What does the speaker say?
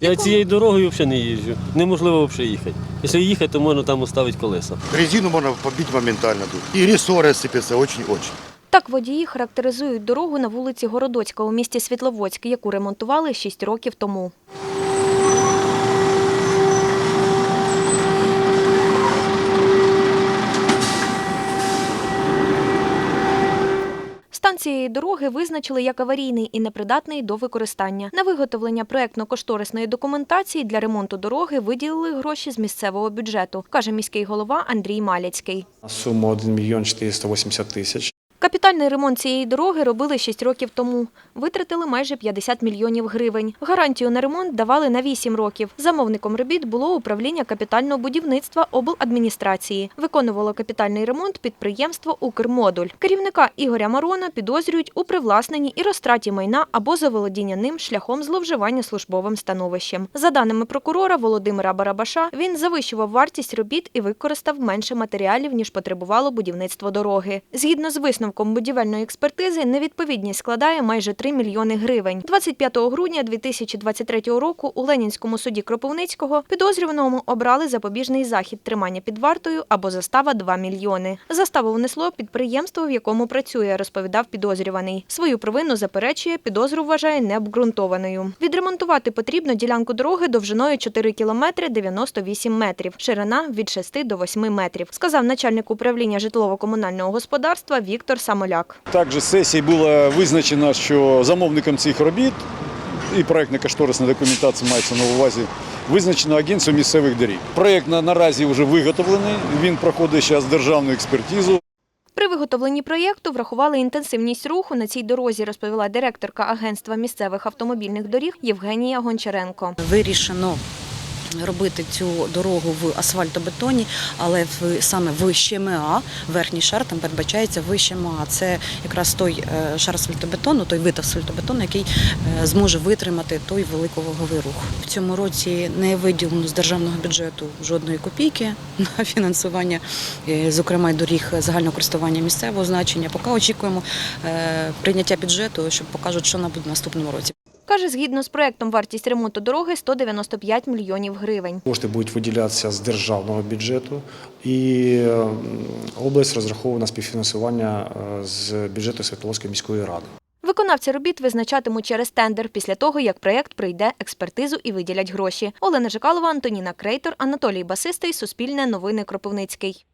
Я цією дорогою взагалі не їжджу. Неможливо взагалі їхати. Якщо їхати, то можна там оставити колеса. Резину можна побити моментально тут. І рессоры сыпятся дуже-дуже. Так водії характеризують дорогу на вулиці Городоцька у місті Світловодськ, яку ремонтували 6 років тому. Стан цієї дороги визначили як аварійний і непридатний до використання. На виготовлення проектно-кошторисної документації для ремонту дороги виділили гроші з місцевого бюджету, каже міський голова Андрій Маляцький. Сума суму 1 мільйон 480 тисяч. Капітальний ремонт цієї дороги робили 6 років тому. Витратили майже 50 мільйонів гривень. Гарантію на ремонт давали на 8 років. Замовником робіт було управління капітального будівництва обладміністрації. Виконувало капітальний ремонт підприємство «Укрмодуль». Керівника Ігоря Марона підозрюють у привласненні і розтраті майна або заволодіння ним шляхом зловживання службовим становищем. За даними прокурора Володимира Барабаша, він завищував вартість робіт і використав менше матеріалів, ніж потребувало будівництво дороги. Згідно з висновком будівельної експертизи, невідповідність складає майже 3 мільйони гривень. 25 грудня 2023 року у Ленінському суді Кропивницького підозрюваному обрали запобіжний захід тримання під вартою або застава 2 мільйони. Заставу внесло підприємство, в якому працює, розповідав підозрюваний. Свою провину заперечує, підозру вважає необґрунтованою. Відремонтувати потрібно ділянку дороги довжиною 4 кілометри 98 метрів, ширина від 6 до 8 метрів, сказав начальник управління житлово-комунального господарства Віктор Самоляк. Також сесії було визначено, що замовником цих робіт і проєктно-кошторисна документація мається на увазі. Визначено агентство місцевих доріг. Проєкт на- наразі вже виготовлений. Він проходить зараз державну експертизу. При виготовленні проєкту врахували інтенсивність руху на цій дорозі, розповіла директорка агентства місцевих автомобільних доріг Євгенія Гончаренко. Вирішено робити цю дорогу в асфальтобетоні, але саме в ЩМА, верхній шар там передбачається в ЩМА. Це якраз той е, шар асфальтобетону, той вид асфальтобетону, який е, зможе витримати той великоваговий рух. В цьому році не виділено з державного бюджету жодної копійки на фінансування, е, зокрема доріг загального користування місцевого значення. Поки очікуємо прийняття бюджету, щоб покажуть, що нам буде в наступному році. Каже, згідно з проєктом, вартість ремонту дороги 195 мільйонів гривень. Кошти будуть виділятися з державного бюджету, і область розраховує на співфінансування е, з бюджету Світловської міської ради. Виконавці робіт визначатимуть через тендер після того, як проєкт пройде експертизу і виділять гроші. Олена Жикалова, Антоніна Крейтор, Анатолій Басистий, Суспільне новини Кропивницький.